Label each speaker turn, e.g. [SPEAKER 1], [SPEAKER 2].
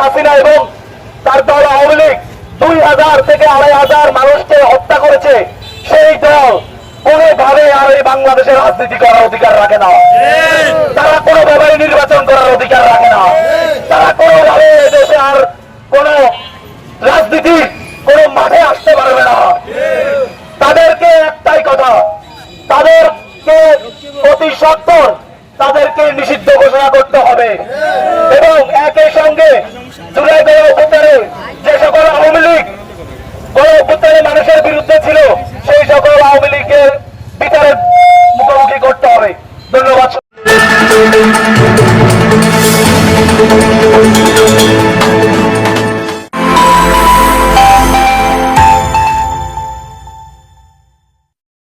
[SPEAKER 1] হাসিনা এবং তার দল আওয়ামী লীগ দুই হাজার থেকে আড়াই হাজার মানুষকে হত্যা করেছে, সেই দল কোনোভাবে আর এই বাংলাদেশের রাজনীতি করার অধিকার রাখে না। তারা কোনোভাবে নির্বাচন করার অধিকার রাখে না। তারা কোনোভাবে দেশে আর কোন রাজনীতি কোন মাঠে আসতে পারবে না। তাদেরকে একটাই কথা, তাদেরকে অতি সত্তর তাদেরকে নিষিদ্ধ ঘোষণা করতে হবে। এবং একই সঙ্গে জুলাই গণ অভ্যুত্থানে যে সকল আওয়ামী লীগ গণ অভ্যুত্থানে মানুষের বিরুদ্ধে ছিল সেই সকল আওয়ামী লীগের বিচারের মুখোমুখি করতে হবে। ধন্যবাদ